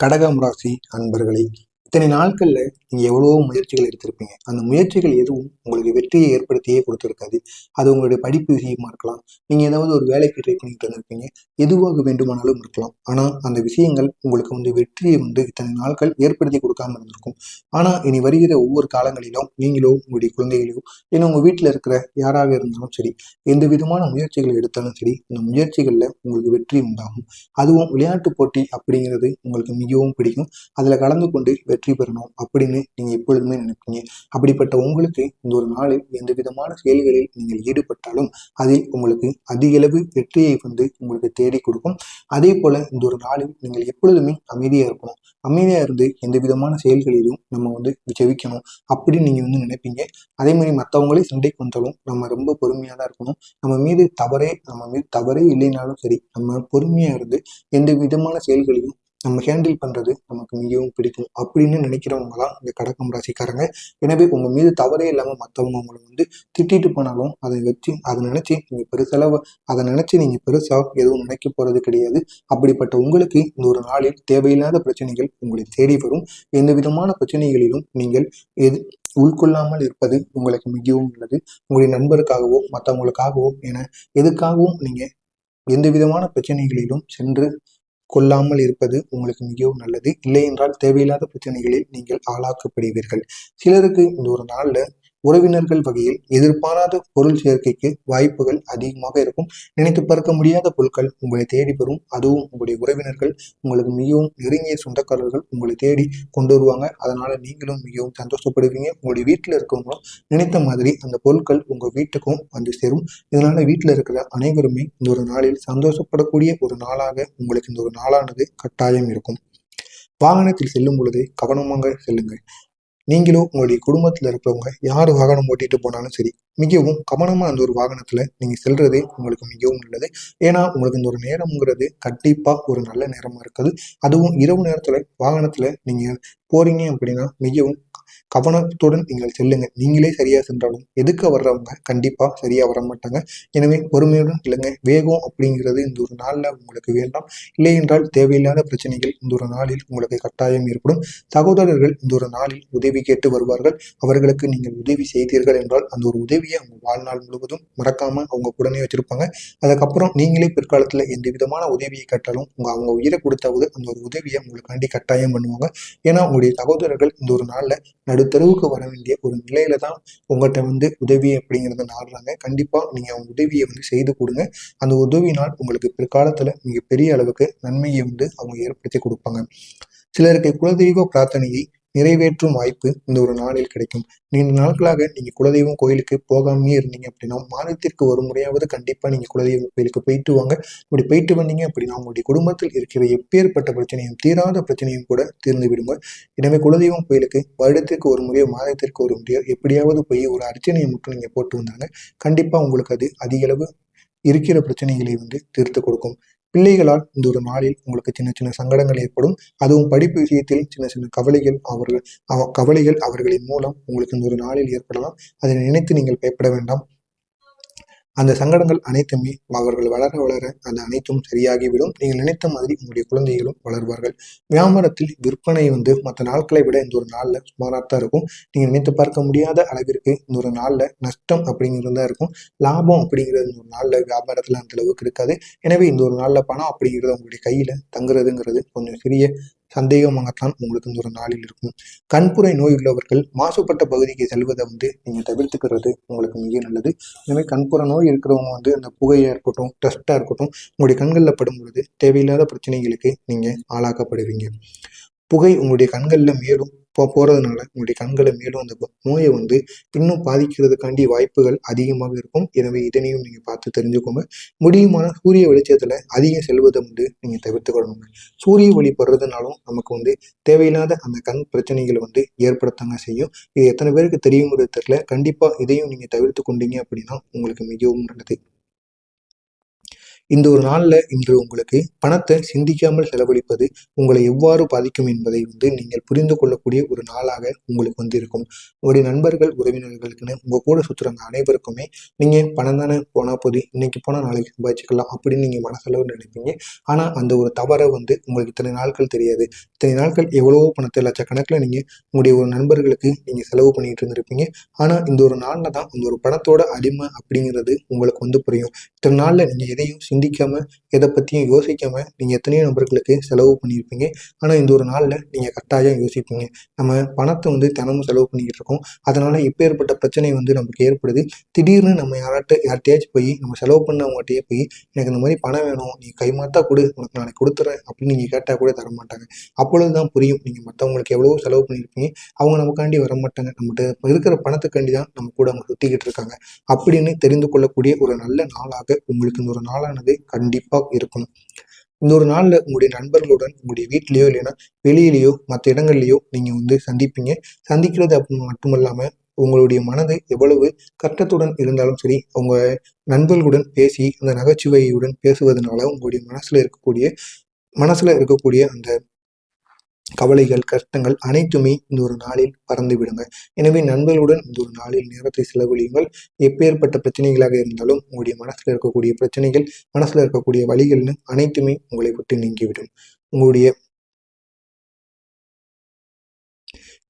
கடகம் ராசி அன்பர்களை இத்தனை நாட்கள்ல நீங்க எவ்வளவோ முயற்சிகள் எடுத்திருப்பீங்க. அந்த முயற்சிகள் எதுவும் உங்களுக்கு வெற்றியை ஏற்படுத்தியே கொடுத்துருக்காது. அது உங்களுடைய படிப்பு விஷயமா இருக்கலாம். நீங்க ஏதாவது ஒரு வேலைக்கு ட்ரை பண்ணிட்டு இருந்திருப்பீங்க. எதுவாக வேண்டுமானாலும் இருக்கலாம். ஆனா அந்த விஷயங்கள் உங்களுக்கு வந்து வெற்றியை வந்து இத்தனை நாட்கள் ஏற்படுத்தி கொடுக்காம இருந்திருக்கும். ஆனா இனி வருகிற ஒவ்வொரு காலங்களிலும் நீங்களோ உங்களுடைய குழந்தைகளையோ இல்லை உங்க வீட்டில் இருக்கிற யாராக இருந்தாலும் சரி எந்த விதமான முயற்சிகளை எடுத்தாலும் சரி இந்த முயற்சிகள்ல உங்களுக்கு வெற்றி உண்டாகும். அதுவும் விளையாட்டு போட்டி அப்படிங்கிறது உங்களுக்கு மிகவும் பிடிக்கும். அதுல கலந்து கொண்டு வெற்றி பெறணும் அப்படின்னு நீங்க எப்பொழுதுமே நினைப்பீங்க. அப்படிப்பட்ட உங்களுக்கு இந்த ஒரு நாளில் எந்த விதமான செயல்களில் நீங்கள் ஈடுபட்டாலும் அதில் உங்களுக்கு அதிக அளவு வெற்றியை வந்து உங்களுக்கு தேடி கொடுக்கும். அதே போல இந்த ஒரு நாளில் நீங்கள் எப்பொழுதுமே அமைதியா இருக்கணும். அமைதியா இருந்து எந்த விதமான செயல்களிலும் நம்ம வந்து ஜெயிக்கணும் அப்படின்னு நீங்க வந்து நினைப்பீங்க. அதே மாதிரி மற்றவங்களே சண்டைக்கு வந்தாலும் நம்ம ரொம்ப பொறுமையா தான் இருக்கணும். நம்ம மீது தவறே நம்ம மீது தவறே இல்லைனாலும் சரி நம்ம பொறுமையா இருந்து எந்த விதமான செயல்களையும் நம்ம ஹேண்டில் பண்ணுறது நமக்கு மிகவும் பிடிக்கும் அப்படின்னு நினைக்கிறவங்க தான் இந்த கடக்கம் ராசிக்காரங்க. எனவே உங்கள் மீது தவறே இல்லாமல் மற்றவங்க உங்களை வந்து திட்டிட்டு போனாலும் அதை வச்சு அதை நினச்சி நீங்கள் பெருசளவு அதை நினச்சி நீங்கள் பெருசாக எதுவும் நினைக்க போகிறது கிடையாது. அப்படிப்பட்ட உங்களுக்கு இந்த ஒரு நாளில் தேவையில்லாத பிரச்சனைகள் உங்களை தேடி வரும். எந்த விதமான பிரச்சனைகளிலும் நீங்கள் எது உள்கொள்ளாமல் இருப்பது உங்களுக்கு மிகவும் நல்லது. உங்களுடைய நண்பருக்காகவோ மற்றவங்களுக்காகவோ என எதுக்காகவும் நீங்கள் எந்த விதமான பிரச்சனைகளிலும் சென்று கொள்ளாமல் இருப்பது உங்களுக்கு மிகவும் நல்லது. இல்லை என்றால் தேவையில்லாத பிரச்சனைகளில் நீங்கள் ஆளாக்கப்படுவீர்கள். சிலருக்கு இந்த ஒரு நாளில் உறவினர்கள் வகையில் எதிர்பாராத பொருள் சேர்க்கைக்கு வாய்ப்புகள் அதிகமாக இருக்கும். நினைத்து பார்க்க முடியாத பொருட்கள் உங்களை தேடி வரும். அதுவும் உங்களுடைய உறவினர்கள் உங்களுக்கு மிகவும் நெருங்கிய சொந்தக்காரர்கள் உங்களை தேடி கொண்டு வருவாங்க. அதனால நீங்களும் மிகவும் சந்தோஷப்படுவீங்க. உங்களுடைய வீட்டில் இருக்கவங்களும் நினைத்த மாதிரி அந்த பொருட்கள் உங்க வீட்டுக்கும் வந்து சேரும். இதனால வீட்டில் இருக்கிற அனைவருமே இந்த ஒரு நாளில் சந்தோஷப்படக்கூடிய ஒரு நாளாக உங்களுக்கு இந்த ஒரு நாளானது கட்டாயம் இருக்கும். வாகனத்தில் செல்லும் பொழுது கவனமாக செல்லுங்கள். நீங்களும் உங்களுடைய குடும்பத்தில் இருப்பவங்க யார் வாகனம் ஓட்டிட்டு போனாலும் சரி மிகவும் கவனமா அந்த ஒரு வாகனத்துல நீங்க செல்றதே உங்களுக்கு மிகவும் நல்லது. ஏன்னா உங்களுக்கு இந்த ஒரு நேரம்ங்கிறது கண்டிப்பா ஒரு நல்ல நேரமா இருக்குது. அதுவும் இரவு நேரத்துல வாகனத்துல நீங்க போறீங்க அப்படின்னா மிகவும் கவனத்துடன் நீங்கள் செல்லுங்க. நீங்களே சரியா சென்றாலும் எதுக்க வர்றவங்க கண்டிப்பா சரியா வர மாட்டாங்க எனவே பொறுமையுடன் இல்லைங்க. வேகம் அப்படிங்கிறது இந்த ஒரு நாள்ல உங்களுக்கு வேண்டாம். இல்லை என்றால் தேவையில்லாத பிரச்சனைகள் இந்த ஒரு நாளில் உங்களுக்கு கட்டாயம் ஏற்படும். சகோதரர்கள் இந்த ஒரு நாளில் உதவி கேட்டு வருவார்கள். அவர்களுக்கு நீங்கள் உதவி செய்தீர்கள் என்றால் அந்த ஒரு உதவியை அவங்க வாழ்நாள் முழுவதும் மறக்காம அவங்க உடனே வச்சிருப்பாங்க. அதுக்கப்புறம் நீங்களே பிற்காலத்துல எந்த விதமான உதவியை கேட்டாலும் உங்க அவங்க உயிரை கொடுத்தாவது அந்த ஒரு உதவியை உங்களுக்காண்டி கட்டாயம் பண்ணுவாங்க. ஏன்னா உங்களுடைய சகோதரர்கள் இந்த ஒரு நாள்ல நடுத்தருவுக்கு வர வேண்டிய ஒரு நிலையில தான் உங்கள்கிட்ட வந்து உதவி அப்படிங்கிறத நாடுறாங்க. கண்டிப்பா நீங்க அவங்க உதவியை வந்து செய்து கொடுங்க. அந்த உதவினால் உங்களுக்கு பிற்காலத்துல மிகப்பெரிய அளவுக்கு நன்மையை வந்து அவங்க ஏற்படுத்தி கொடுப்பாங்க. சிலருக்கு குலதெய்வ பிரார்த்தனையை நிறைவேற்றும் வாய்ப்பு இந்த ஒரு நாளில் கிடைக்கும். நீண்ட நாட்களாக நீங்க குலதெய்வம் கோயிலுக்கு போகாமே இருந்தீங்க அப்படின்னா மாதத்திற்கு ஒரு முறையாவது கண்டிப்பாக நீங்க குலதெய்வம் கோயிலுக்கு போயிட்டு வாங்க. அப்படி போயிட்டு வந்தீங்க அப்படின்னா உங்களுடைய குடும்பத்தில் இருக்கிற எப்பேற்பட்ட பிரச்சனையும் தீராத பிரச்சனையும் கூட தீர்ந்து விடுங்க. எனவே குலதெய்வம் கோயிலுக்கு வருடத்திற்கு ஒரு முறையோ மாதத்திற்கு ஒரு முறையோ எப்படியாவது போய் ஒரு அர்ச்சனையை மட்டும் நீங்க போட்டு வந்தாங்க. கண்டிப்பா உங்களுக்கு அது அதிகளவு இருக்கிற பிரச்சனைகளை வந்து தீர்த்து கொடுக்கும். பிள்ளைகளால் இந்த ஒரு நாளில் உங்களுக்கு சின்ன சின்ன சங்கடங்கள் ஏற்படும். அதுவும் படிப்பு விஷயத்தில் சின்ன சின்ன கவலைகள் அவர்கள் அவ கவலைகள் அவர்களின் மூலம் உங்களுக்கு இந்த ஒரு நாளில் ஏற்படலாம். அதை நினைத்து நீங்கள் பயப்பட வேண்டாம். அந்த சங்கடங்கள் அனைத்துமே அவர்கள் வளர வளர அந்த அனைத்தும் சரியாகிவிடும். நீங்கள் நினைத்த மாதிரி உங்களுடைய குழந்தைகளும் வளர்வார்கள். வியாபாரத்தில் விற்பனை வந்து மற்ற நாட்களை விட இந்த ஒரு நாளில் சுமாராக தான் இருக்கும். நீங்கள் நினைத்து பார்க்க முடியாத அளவிற்கு இந்த ஒரு நாளில் நஷ்டம் அப்படிங்கிறது தான் இருக்கும். லாபம் அப்படிங்கிறது இந்த ஒரு நாளில் வியாபாரத்தில் அந்த அளவுக்கு இருக்காது. எனவே இந்த ஒரு நாளில் பணம் அப்படிங்கிறது உங்களுடைய கையில் தங்குறதுங்கிறது கொஞ்சம் சிறிய சந்தேகமாகத்தான் உங்களுக்கு இந்த ஒரு நாளில் இருக்கும். கண்புரை நோய் உள்ளவர்கள் மாசுபட்ட பகுதிக்கு செல்வதை வந்து நீங்கள் தவிர்த்துக்கிறது உங்களுக்கு மிக நல்லது. எனவே கண்புற நோய் இருக்கிறவங்க வந்து அந்த புகையாக இருக்கட்டும் டஸ்ட்டாக இருக்கட்டும் உங்களுடைய கண்களில் படும் பொழுது தேவையில்லாத பிரச்சனைகளுக்கு நீங்கள் ஆளாக்கப்படுவீங்க. புகை உங்களுடைய கண்களில் மேலும் போ போகிறதுனால உங்களுடைய கண்களை மேலும் அந்த நோயை வந்து இன்னும் பாதிக்கிறதுக்காண்டி வாய்ப்புகள் அதிகமாக இருக்கும். எனவே இதனையும் நீங்கள் பார்த்து தெரிஞ்சுக்கோங்க. முடியுமான சூரிய வெளிச்சத்தில் அதிகம் செல்வதை வந்து நீங்கள் தவிர்த்துக்கொள்ளணும் சூரிய ஒளி படுறதுனாலும் நமக்கு வந்து தேவையில்லாத அந்த கண் பிரச்சனைகளை வந்து ஏற்படுத்தாங்க செய்யும். இது எத்தனை பேருக்கு தெரியுங்கிறது தெரியல. கண்டிப்பாக இதையும் நீங்கள் தவிர்த்து கொண்டீங்க அப்படின்னா உங்களுக்கு மிகவும் நல்லது. இந்த ஒரு நாளில் இன்று உங்களுக்கு பணத்தை சிந்திக்காமல் செலவழிப்பது உங்களை எவ்வாறு பாதிக்கும் என்பதை வந்து நீங்கள் புரிந்து கொள்ளக்கூடிய ஒரு நாளாக உங்களுக்கு வந்து இருக்கும் உங்களுடைய நண்பர்கள் உறவினர்களுக்குன்னு உங்கள் கூட சுற்றுறவங்க அனைவருக்குமே நீங்கள் பணம் தானே போனால் போது இன்னைக்கு போனால் நாளைக்கு சம்பாதிச்சுக்கலாம் அப்படின்னு நீங்கள் மனசளவு நினைப்பீங்க. ஆனால் அந்த ஒரு தவறை வந்து உங்களுக்கு இத்தனை நாட்கள் தெரியாது. இத்தனை நாட்கள் எவ்வளவோ பணத்தை லட்சக்கணக்கில் நீங்கள் உங்களுடைய ஒரு நண்பர்களுக்கு நீங்கள் செலவு பண்ணிட்டு இருந்திருப்பீங்க. ஆனால் இந்த ஒரு நாளில் தான் அந்த ஒரு பணத்தோட அடிமை அப்படிங்கிறது உங்களுக்கு வந்து புரியும். இத்தனை நாளில் நீங்கள் எதையும் சிந்திக்காமல் எதை பற்றியும் யோசிக்காமல் நீங்கள் எத்தனையோ நபர்களுக்கு செலவு பண்ணியிருப்பீங்க. ஆனால் இந்த ஒரு நாளில் நீங்கள் கட்டாயம் யோசிப்பீங்க. நம்ம பணத்தை வந்து தினமும் செலவு பண்ணிக்கிட்டு இருக்கோம். அதனால் இப்போ ஏற்பட்ட பிரச்சனை வந்து நமக்கு ஏற்படுது. திடீர்னு நம்ம யார்கிட்ட யார்கிட்டயாச்சும் போய் நம்ம செலவு பண்ணவங்ககிட்டயே போய் எனக்கு இந்த மாதிரி பணம் வேணும். நீ கைமாத்தா கொடு. உனக்கு நாளைக்கு கொடுத்துறேன். அப்படின்னு நீங்கள் கேட்டால் கூட தர மாட்டாங்க. அப்பொழுது தான் புரியும். நீங்கள் மற்றவங்களுக்கு எவ்வளோ செலவு பண்ணியிருப்பீங்க. அவங்க நமக்காண்டி வர மாட்டாங்க. நம்மகிட்ட இருக்கிற பணத்துக்காண்டி தான் நம்ம கூட அவங்க சுற்றிக்கிட்டு இருக்காங்க. அப்படின்னு தெரிந்து கொள்ளக்கூடிய ஒரு நல்ல நாளாக உங்களுக்கு இந்த ஒரு நாளானது கண்டிப்பாக இருக்கும் இந்த ஒரு நாளில் உங்களுடைய நண்பர்களுடன் உங்களுடைய வீட்லேயோ இல்லைன்னா வெளியிலேயோ மற்ற இடங்கள்லையோ நீங்கள் வந்து சந்திப்பீங்க. சந்திக்கிறது அப்படி மட்டும் இல்லாமல் உங்களுடைய மனது எவ்வளவு கஷ்டத்துடன் இருந்தாலும் சரி உங்க நண்பர்களுடன் பேசி அந்த நகைச்சுவையுடன் பேசுவதனால உங்களுடைய மனசுல இருக்கக்கூடிய மனசுல இருக்கக்கூடிய அந்த கவலைகள் கஷ்டங்கள் அனைத்துமே இந்த ஒரு நாளில் பறந்து விடுங்க எனவே நண்பர்களுடன் இந்த ஒரு நாளில் நேரத்தை செலவழியுங்கள். எப்பேற்பட்ட பிரச்சனைகளாக இருந்தாலும் உங்களுடைய மனசுல இருக்கக்கூடிய பிரச்சனைகள் மனசுல இருக்கக்கூடிய வழிகள்னு அனைத்துமே உங்களை விட்டு நீங்கிவிடும். உங்களுடைய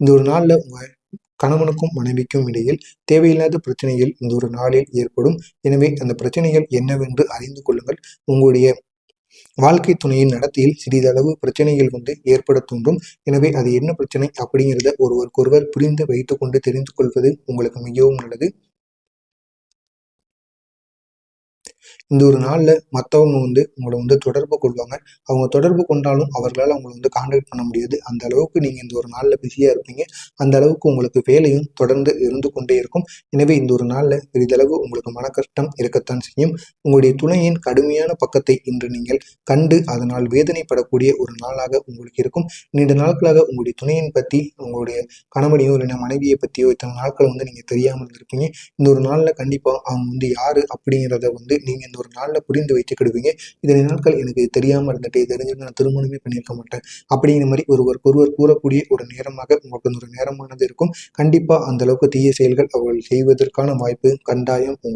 இந்த ஒரு நாளில் உங்க கணவனுக்கும் மனைவிக்கும் இடையில் தேவையில்லாத பிரச்சனைகள் இந்த ஒரு நாளில் ஏற்படும். எனவே அந்த பிரச்சனைகள் என்னவென்று அறிந்து கொள்ளுங்கள். உங்களுடைய வாழ்க்கை துணையின் நடத்தையில் சிறிதளவு பிரச்சனைகள் வந்து ஏற்பட தூண்டும். எனவே அது என்ன பிரச்சனை அப்படிங்கிறத ஒருவருக்கொருவர் புரிந்து வைத்துக்கொண்டு தெரிந்து கொள்வது உங்களுக்கு மிகவும் நல்லது. இந்த ஒரு நாளில் மற்றவங்க வந்து உங்களை வந்து தொடர்பு கொள்வாங்க. அவங்க தொடர்பு கொண்டாலும் அவர்களால் அவங்களை வந்து காண்டாக்ட் பண்ண முடியாது. அந்த அளவுக்கு நீங்கள் இந்த ஒரு நாளில் பிஸியாக இருப்பீங்க. அந்த அளவுக்கு உங்களுக்கு வேலையும் தொடர்ந்து இருந்து கொண்டே இருக்கும். எனவே இந்த ஒரு நாளில் பெரிதளவு உங்களுக்கு மன கஷ்டம் இருக்கத்தான் செய்யும். உங்களுடைய துணையின் கடுமையான பக்கத்தை இன்று நீங்கள் கண்டு அதனால் வேதனைப்படக்கூடிய ஒரு நாளாக உங்களுக்கு இருக்கும். நீண்ட நாட்களாக உங்களுடைய துணையின் பற்றி உங்களுடைய கணவனையோ இல்லைன்னா மனைவியை பற்றியோ இத்தனை நாட்கள் வந்து நீங்கள் தெரியாமல் இருந்திருப்பீங்க. இந்த ஒரு நாளில் கண்டிப்பாக அவங்க வந்து யார் அப்படிங்கிறத வந்து நீங்கள் இந்த ஒரு நாளில் புரிந்து வைத்துக்கிடுவீங்க. இதனை நாட்கள் எனக்கு தெரியாமல் இருந்துட்டு தெரிஞ்சுட்டு நான் திருமணமே பண்ணியிருக்க மாட்டேன். அப்படிங்கிற மாதிரி ஒருவர் ஒருவர் கூறக்கூடிய ஒரு நேரமாக உங்களுக்கு ஒரு நேரமானது இருக்கும். கண்டிப்பாக அந்த அளவுக்கு தீய செயல்கள் அவர்கள் செய்வதற்கான வாய்ப்பு கண்டாயம் உங்களுக்கு